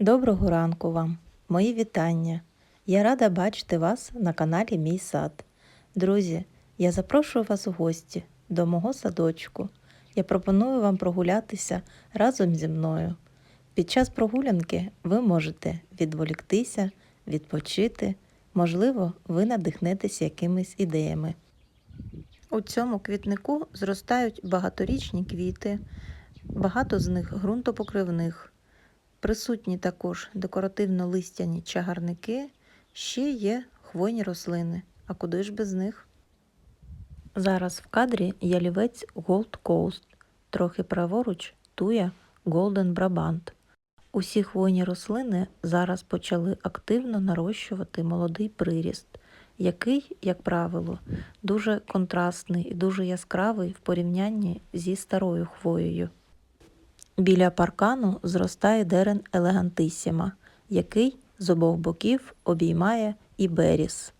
Доброго ранку вам, мої вітання. Я рада бачити вас на каналі Мій сад. Друзі, я запрошую вас у гості до мого садочку. Я пропоную вам прогулятися разом зі мною. Під час прогулянки ви можете відволіктися, відпочити, можливо, ви надихнетесь якимись ідеями. У цьому квітнику зростають багаторічні квіти, багато з них ґрунтопокривних. Присутні також декоративно-листяні чагарники, ще є хвойні рослини. А куди ж без них? Зараз в кадрі ялівець Gold Coast, трохи праворуч туя Golden Brabant. Усі хвойні рослини зараз почали активно нарощувати молодий приріст, який, як правило, дуже контрастний і дуже яскравий в порівнянні зі старою хвоєю. Біля паркану зростає дерен елегантисіма, який з обох боків обіймає іберіс.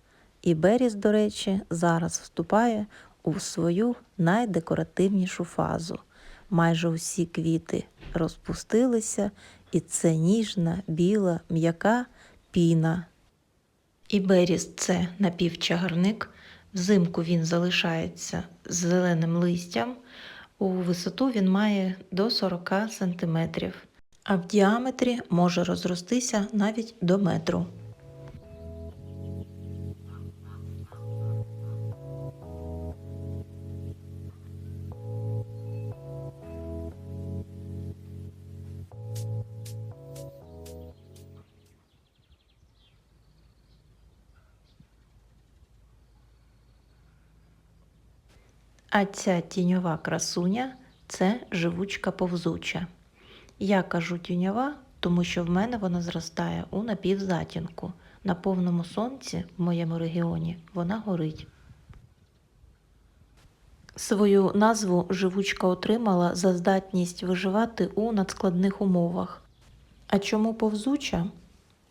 Іберіс, до речі, зараз вступає у свою найдекоративнішу фазу. Майже усі квіти розпустилися, і це ніжна, біла, м'яка піна. Іберіс це напівчагарник. Взимку він залишається з зеленим листям. У висоту він має до 40 см, а в діаметрі може розростися навіть до метру. А ця тіньова красуня це живучка повзуча. Я кажу тіньова, тому що в мене вона зростає у напівзатінку. На повному сонці в моєму регіоні вона горить. Свою назву живучка отримала за здатність виживати у надскладних умовах. А чому повзуча?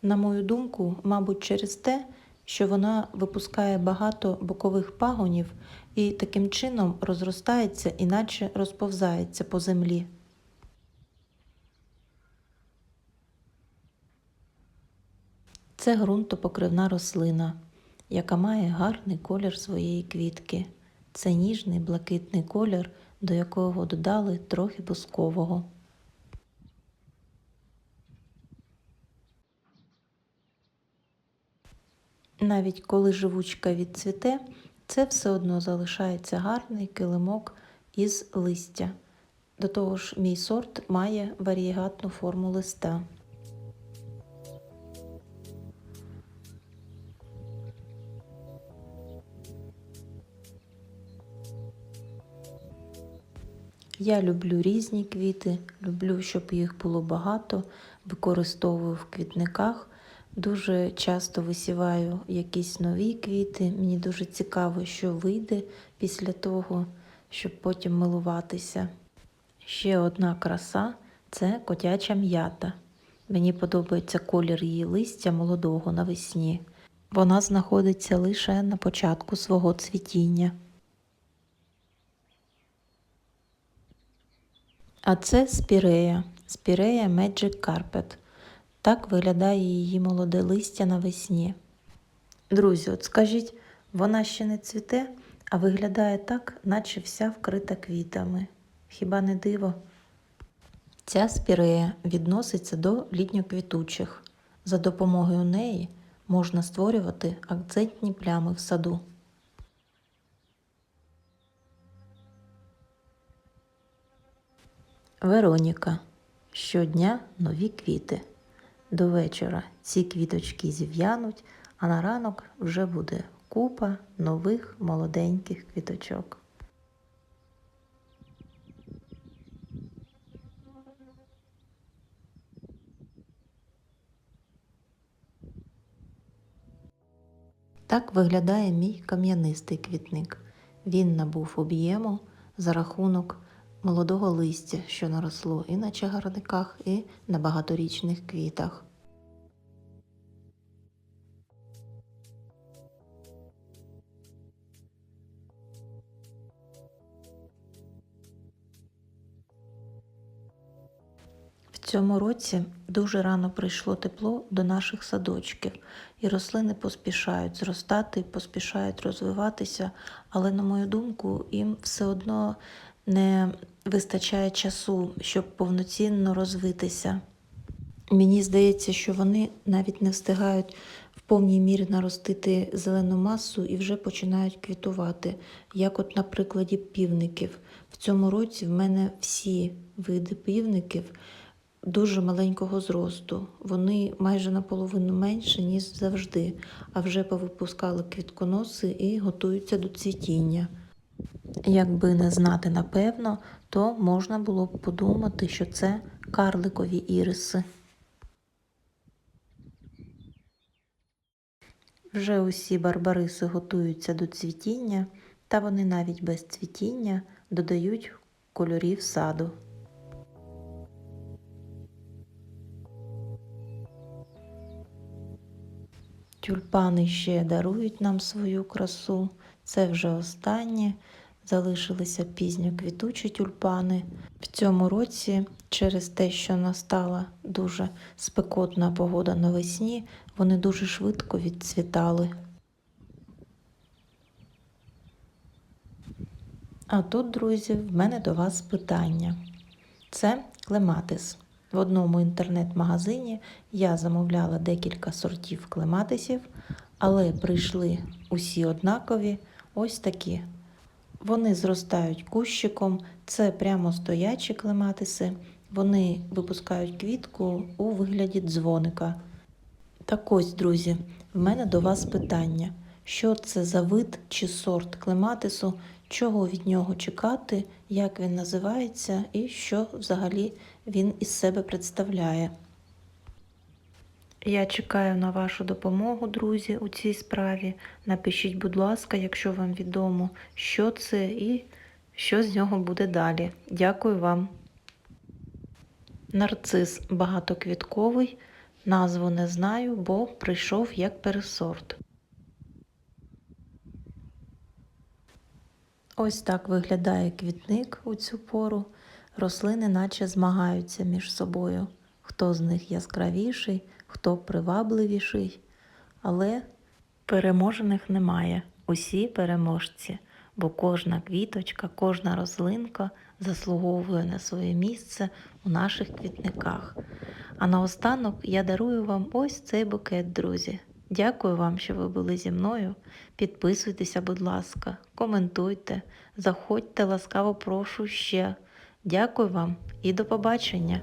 На мою думку, мабуть, через те, що вона випускає багато бокових пагонів і таким чином розростається, іначе розповзається по землі. Це ґрунтопокривна рослина, яка має гарний колір своєї квітки. Це ніжний блакитний колір, до якого додали трохи бускового. Навіть коли живучка відцвіте, це все одно залишається гарний килимок із листя. До того ж, мій сорт має варієгатну форму листа. Я люблю різні квіти, люблю, щоб їх було багато, використовую в квітниках. Дуже часто висіваю якісь нові квіти. Мені дуже цікаво, що вийде після того, щоб потім милуватися. Ще одна краса це котяча м'ята. Мені подобається колір її листя молодого навесні. Вона знаходиться лише на початку свого цвітіння. А це спірея, спірея Magic Carpet. Так виглядає її молоде листя навесні. Друзі, от скажіть, вона ще не цвіте, а виглядає так, наче вся вкрита квітами. Хіба не диво? Ця спірея відноситься до літньоквітучих. За допомогою неї можна створювати акцентні плями в саду. Вероніка. Щодня нові квіти. До вечора ці квіточки зів'януть, а на ранок вже буде купа нових молоденьких квіточок. Так виглядає мій кам'янистий квітник. Він набув об'єму за рахунок молодого листя, що наросло і на чагарниках, і на багаторічних квітах. В цьому році Дуже рано прийшло тепло до наших садочків, і рослини поспішають зростати, поспішають розвиватися, але, на мою думку, їм все одно не вистачає часу, щоб повноцінно розвитися. Мені здається, що вони навіть не встигають в повній мірі наростити зелену масу і вже починають квітувати. Як от на прикладі півників. В цьому році в мене всі види півників дуже маленького зросту. Вони майже наполовину менше, ніж завжди, а вже повипускали квітконоси і готуються до цвітіння. Якби не знати напевно, то можна було б подумати, що це карликові іриси. Вже усі барбариси готуються до цвітіння, та вони навіть без цвітіння додають кольорів саду. Тюльпани ще дарують нам свою красу. Це вже останнє. Залишилися пізньоквітучі тюльпани. В цьому році, через те, що настала дуже спекотна погода навесні, вони дуже швидко відцвітали. А тут, друзі, в мене до вас питання. Це клематис. В одному інтернет-магазині я замовляла декілька сортів клематисів, але прийшли усі однакові, ось такі. Вони зростають кущиком, це прямо стоячі клематиси. Вони випускають квітку у вигляді дзвоника. Так ось, друзі, в мене до вас питання: що це за вид чи сорт клематису, чого від нього чекати, як він називається і що взагалі він із себе представляє. Я чекаю на вашу допомогу, друзі, у цій справі. Напишіть, будь ласка, якщо вам відомо, що це і що з нього буде далі. Дякую вам. Нарцис багатоквітковий. Назву не знаю, бо прийшов як пересорт. Ось так виглядає квітник у цю пору. Рослини наче змагаються між собою. Хто з них яскравіший, хто привабливіший. Але переможених немає. Усі переможці, бо кожна квіточка, кожна рослинка заслуговує на своє місце у наших квітниках. А наостанок я дарую вам ось цей букет, друзі. Дякую вам, що ви були зі мною. Підписуйтеся, будь ласка, коментуйте, заходьте, ласкаво прошу ще. Дякую вам і до побачення!